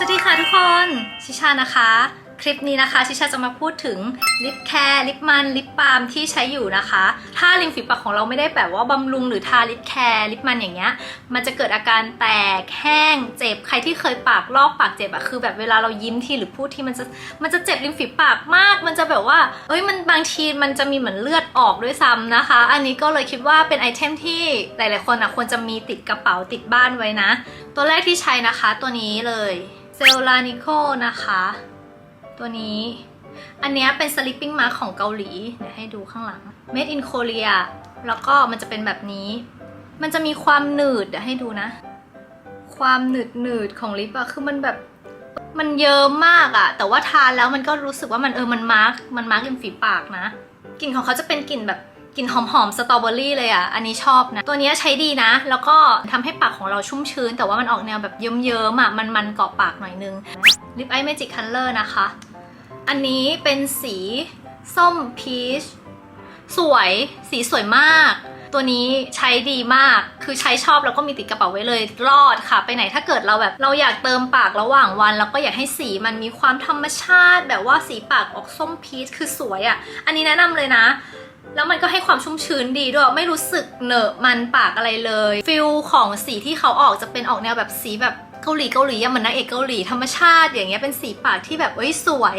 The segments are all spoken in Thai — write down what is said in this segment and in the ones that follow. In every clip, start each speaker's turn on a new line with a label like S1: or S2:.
S1: สวัสดีค่ะทุกคน ชิชานะคะ คลิปนี้นะคะ ชิชาจะมาพูดถึงลิปแคร์ลิปมันลิปบาล์มที่ใช้อยู่นะคะ ถ้าริมฝีปากของเราไม่ได้แบบว่าบำรุงหรือทาลิปแคร์ลิปมันอย่างเงี้ย มันจะเกิดอาการแตกแห้ง เจ็บใครที่เคยปากลอกปากเจ็บอะคือแบบเวลาเรายิ้มทีหรือพูดที่มันจะมันจะเจ็บริมฝีปากมาก มันจะแบบว่าเอ้ยมันบางทีมันจะมีเหมือนเลือดออกด้วยซ้ำนะคะ อันนี้ก็เลยคิดว่าเป็นไอเทมที่หลายๆคนอะควรจะมีติดกระเป๋าติดบ้านไว้นะ ตัวแรกที่ใช้นะคะ ตัวนี้เลย เซลลานิโคนะคะ ตัวนี้ อันเนี้ยเป็น sleeping mask ของเกาหลี เดี๋ยวให้ดูข้างหลัง made in Korea แล้วก็มันจะเป็นแบบนี้ มันจะมีความหนืด เดี๋ยวให้ดูนะ ความหนืดหนืดของลิปอะคือมันแบบมันเยิ้มมากอะแต่ว่าทานแล้วมันก็รู้สึกว่ามันเออมันมาร์กมันมาร์กริมฝีปากนะ กลิ่นของเขาจะเป็นกลิ่นแบบ กลิ่นหอมๆสตรอเบอรี่เลยอะอันนี้ชอบนะ ตัวนี้ใช้ดีนะ แล้วก็ทำให้ปากของเราชุ่มชื้น แต่ว่ามันออกแนวแบบเยิ้มๆอะมันๆเกาะปากหน่อยนึงลิปไอเมจิกคัลเลอร์นะคะ อันนี้เป็นสีส้มพีชสวย สีสวยมาก ตัวนี้ใช้ดีมาก คือใช้ชอบแล้วก็มีติดกระเป๋าไว้เลย รอดค่ะ ไปไหนถ้าเกิดเราแบบ เราอยากเติมปากระหว่างวัน แล้วก็อยากให้สีมันมีความธรรมชาติ แบบว่าสีปากออกส้มพีชคือสวยอะ่ะ อันนี้แนะนำเลยนะแล้วมันก็ให้ความชุ่มชื้นดีด้วย ไม่รู้สึกเหนอะมันปากอะไรเลยฟิลของสีที่เขาออกจะเป็นออกแนวแบบสีแบบเกาหลีเกาหลีอะเหมือนนางเอกเกาหลีธรรมชาติอย่างเงี้ยเป็นสีปากที่แบบเอ้ยสวย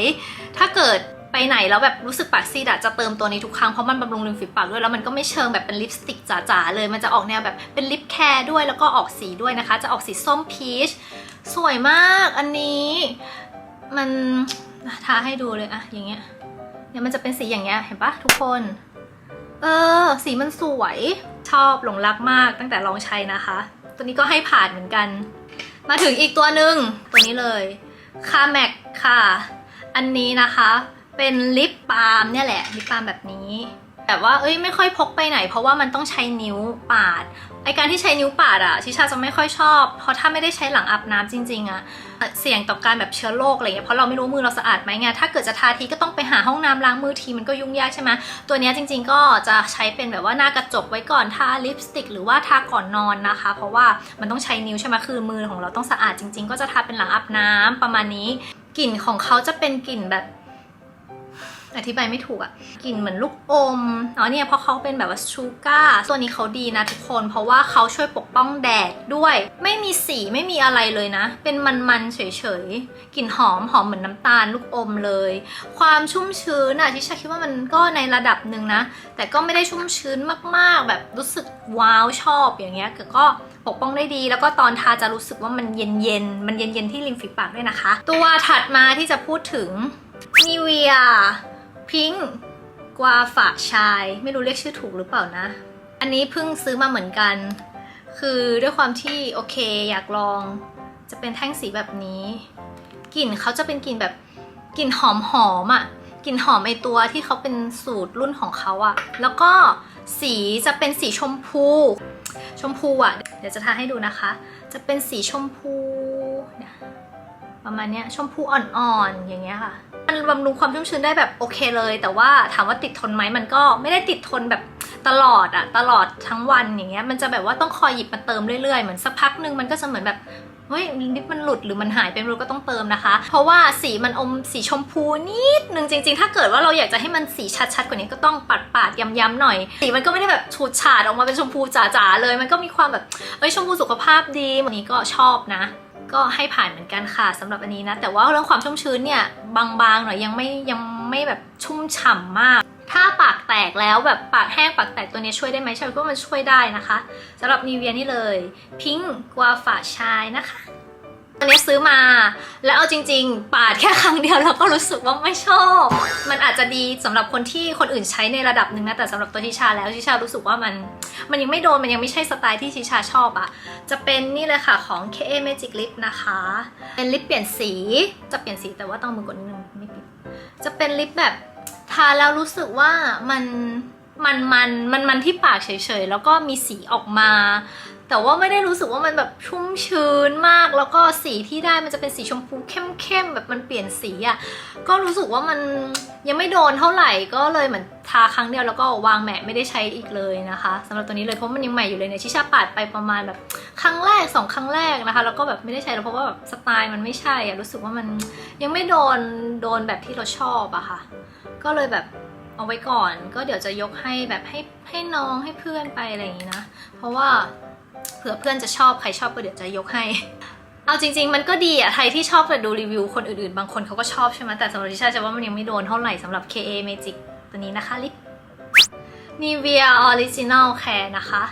S1: ถ้าเกิด ไปไหนแล้วแบบรู้สึกปากซีดอะจะเติมตัวนี้ทุกครั้งเพราะมันบำรุงริมฝีปากด้วยแล้วมันก็ไม่เชิงแบบเป็นลิปสติกจ๋าๆเลย มันจะออกแนวแบบเป็นลิปแคร์ด้วยแล้วก็ออกสีด้วยนะคะ จะออกสีส้มพีชสวยมากอันนี้มันทาให้ดูเลยอะอย่างเงี้ยเนี่ยมันจะเป็นสีอย่างเงี้ยเห็นปะทุกคน เออ สีมันสวยชอบหลงรักมากตั้งแต่ลองใช้นะคะ ตัวนี้ก็ให้ผ่านเหมือนกัน มาถึงอีกตัวหนึ่งตัวนี้เลยคาแม็กค่ะ อันนี้นะคะ เป็นลิปบาล์มเนี่ยแหละลิปบาล์มแบบนี้แบบว่าเอ้ยไม่ค่อยพกไปไหน เพราะว่ามันต้องใช้นิ้วปาดไอการที่ใช้นิ้วปาดอะชิชาจะไม่ค่อยชอบ เพราะถ้าไม่ได้ใช้หลังอาบน้ำจริงๆอะเสี่ยงต่อการแบบเชื้อโรคอะไรเงี้ยเพราะเราไม่รู้มือเราสะอาดไหมไงถ้าเกิดจะทาทีก็ต้องไปหาห้องน้ำล้างมือทีมันก็ยุ่งยากใช่ไหมตัวเนี้ยจริง ๆ ก็จะใช้เป็นแบบว่าหน้ากระจกไว้ก่อนทาลิปสติก หรือว่าทาก่อนนอนนะคะ เพราะว่ามันต้องใช้นิ้วใช่ไหมคือมือของเราต้องสะอาดจริง ๆ ก็จะทาเป็นหลังอาบน้ำประมาณนี้ กลิ่นของเขาจะเป็นกลิ่นแบบ อธิบายไม่ถูกอะกลิ่นเหมือนลูกอมอ๋อเนี่ยเพราะเขาเป็นแบบว่าชูการ์ตัวนี้เขาดีนะทุกคน เพราะว่าเขาช่วยปกป้องแดดด้วย ไม่มีสีไม่มีอะไรเลยนะ เป็นมันๆเฉยๆกลิ่นหอมหอมเหมือนน้ำตาลลูกอมเลย ความชุ่มชื้นอะที่ชาคิดว่ามันก็ในระดับหนึ่งนะ แต่ก็ไม่ได้ชุ่มชื้นมากๆ แบบรู้สึกว้าวชอบอย่างเงี้ยแต่ก็ปกป้องได้ดี แล้วก็ตอนทาจะรู้สึกว่ามันเย็นๆมันเย็นๆที่ริมฝีปากด้วยนะคะ ตัวถัดมาที่จะพูดถึงนิเวีย พิงกวาฝากชาย ไม่รู้เรียกชื่อถูกหรือเปล่านะ อันนี้เพิ่งซื้อมาเหมือนกัน คือด้วยความที่โอเคอยากลอง จะเป็นแท่งสีแบบนี้ กลิ่นเขาจะเป็นกลิ่นแบบกลิ่นหอมหอมอะ่ะกลิ่นหอมไอตัวที่เขาเป็นสูตรรุ่นของเขาอะ่ะ แล้วก็สีจะเป็นสีชมพู ชมพูอะ่ะ เดี๋ยวจะทาให้ดูนะคะ จะเป็นสีชมพู ประมาณเนี้ยชมพูอ่อนๆอย่างเงี้ยค่ะ มันบำรุงความชุ่มชื้นได้แบบโอเคเลย แต่ว่าถามว่าติดทนไหมมันก็ไม่ได้ติดทนแบบตลอดอะตลอดทั้งวันอย่างเงี้ยมันจะแบบว่าต้องคอยหยิบมาเติมเรื่อยๆเหมือนสักพักหนึ่งมันก็จะเหมือนแบบเฮ้ยลิปมันหลุดหรือมันหายไปม่รู้ก็ต้องเติมนะคะ เพราะว่าสีมันอมสีชมพูนิดนึงจริง ๆ ถ้าเกิดว่าเราอยากจะให้มันสีชัดๆกว่านี้ก็ต้องปัดปาดๆย้ำๆหน่อย สีมันก็ไม่ได้แบบฉูดฉาดออกมาเป็นชมพูจ๋าๆเลย มันก็มีความแบบเอ้ยชมพูสุขภาพดีวันนี้ก็ชอบนะ ก็ให้ผ่านเหมือนกันค่ะสำหรับอันนี้นะ แต่ว่าเรื่องความชุ่มชื้นเนี่ยบางๆหน่อยยังไม่ยังไม่แบบชุ่มฉ่ำมาก ถ้าปากแตกแล้วแบบปากแห้งปากแตกตัวนี้ช่วยได้ไหมใช่ก็มันช่วยได้นะคะสำหรับนิเวียนี่เลยพิงกวาฝาชายนะคะอันนี้ซื้อมาแล้วเอาจริง ๆ ปาดแค่ครั้งเดียวแล้วก็รู้สึกว่าไม่ชอบ มันอาจจะดีสำหรับคนที่คนอื่นใช้ในระดับหนึ่งนะแต่สำหรับตัวทิชาแล้วทิชารู้สึกว่ามัน มันยังไม่โดนมันยังไม่ใช่สไตล์ที่ชิชาชอบอะจะเป็นนี่เลยค่ะของ KA Magic Lip นะคะ เป็นลิปเปลี่ยนสีจะเปลี่ยนสีแต่ว่าต้องมือกดนิดนึงไม่ปิดจะเป็นลิปแบบทาแล้วรู้สึกว่ามันมันมันมันมันที่ปากเฉยๆ แล้วก็มีสีออกมา แต่ว่าไม่ได้รู้สึกว่ามันแบบชุ่มชื้นมาก แล้วก็สีที่ได้มันจะเป็นสีชมพูเข้มๆแบบมันเปลี่ยนสีอะ่ะก็รู้สึกว่ามัน ยังไม่โดนเท่าไหร่ก็เลยเหมือนทาครั้งเดียวแล้วก็วางแมทไม่ได้ใช้อีกเลยนะคะสำหรับตัวนี้เลยเพราะมันยังใหม่อยู่เลยเนี่ยชิชาปาดไปประมาณแบบครั้งแรกสองครั้งแรกนะคะแล้วก็แบบไม่ได้ใช้แล้วเพราะว่าแบบสไตล์มันไม่ใช่อะรู้สึกว่ามันยังไม่โดนโดนแบบที่เราชอบอะค่ะ ก็เลยแบบเอาไว้ก่อนก็เดี๋ยวจะยกให้แบบให้ให้น้องให้เพื่อนไปอะไรอย่างนี้นะ เพราะว่าเผื่อเพื่อนจะชอบใครชอบก็เดี๋ยวจะยกให้ เอาจริง ๆ มันก็ดีอะใครที่ชอบแต่ดูรีวิวคนอื่นๆ บางคนเขาก็ชอบใช่ไหมแต่สำหรับดิฉันจะว่ามันยังไม่โดนเท่าไหร่สำหรับ KA Magic ตัวนี้นะคะลิป Nivea Original Care นะคะ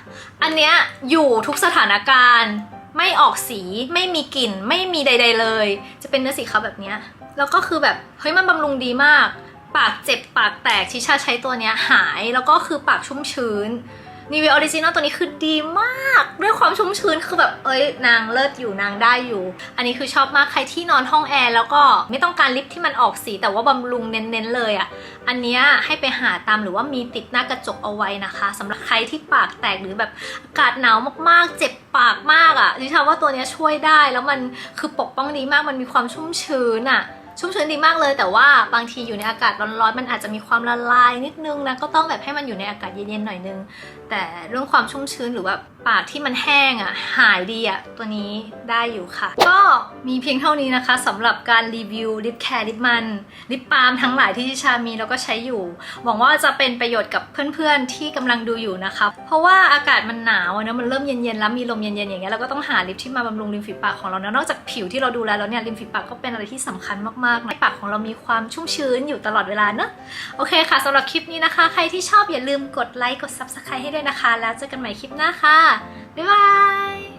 S1: อันเนี้ยอยู่ทุกสถานการณ์ ไม่ออกสีไม่มีกลิ่น ไม่มีใด ๆ เลย จะเป็นเนื้อสีขาวแบบเนี้ยแล้วก็คือแบบเฮ้ยมันบำรุงดีมาก ปากเจ็บปากแตกชิชาใช้ตัวเนี้ยหายแล้วก็คือปากชุ่มชื้น นิวออริจินอลตัวนี้คือดีมาก ด้วยความชุ่มชื้นคือแบบ เอ้ย นางเลิศอยู่นางได้อยู่ อันนี้คือชอบมากใครที่นอนห้องแอร์แล้วก็ไม่ต้องการลิปที่มันออกสี แต่ว่าบำรุงเน้นๆเลยอะ่ะ อันนี้ให้ไปหาตามหรือว่ามีติดหน้ากระจกเอาไว้นะคะสำหรับใครที่ปากแตกหรือแบบอากาศหนาวมากๆ เจ็บปากมากอะ่ะดิฉันว่าตัวนี้ช่วยได้แล้วมันคือปกป้องดีมากมันมีความชุ่มชื้นอะ ชุ่มชื้นดีมากเลย แต่ว่าบางทีอยู่ในอากาศร้อนๆมันอาจจะมีความละลายนิดนึงนะก็ต้องแบบให้มันอยู่ในอากาศเย็นๆหน่อยนึง แต่เรื่องความชุ่มชื้นหรือว่า ปากที่มันแห้งอะ หายดีอะ ตัวนี้ได้อยู่ค่ะ ก็มีเพียงเท่านี้นะคะสำหรับการรีวิวลิปแคร์ลิปมันลิปบาล์มทั้งหลายที่ชิชามีแล้วก็ใช้อยู่ หวังว่าจะเป็นประโยชน์กับเพื่อนๆที่กำลังดูอยู่นะคะ เพราะว่าอากาศมันหนาวอะนะมันเริ่มเย็นๆแล้วมีลมเย็นๆอย่างเงี้ยเราก็ต้องหาลิปที่มาบำรุงริมฝีปากของเรานะนอกจากผิวที่เราดูแลแล้วเนี่ยริมฝีปากก็เป็นอะไรที่สำคัญมากๆให้ปากของเรามีความชุ่มชื้นอยู่ตลอดเวลาเนอะโอเคค่ะสำหรับคลิปนี้นะคะ ใครที่ชอบอย่าลืมกดไลค์กด Subscribe ให้ด้วยนะคะ แล้วเจอกันใหม่คลิปหน้าค่ะบ๊ายบาย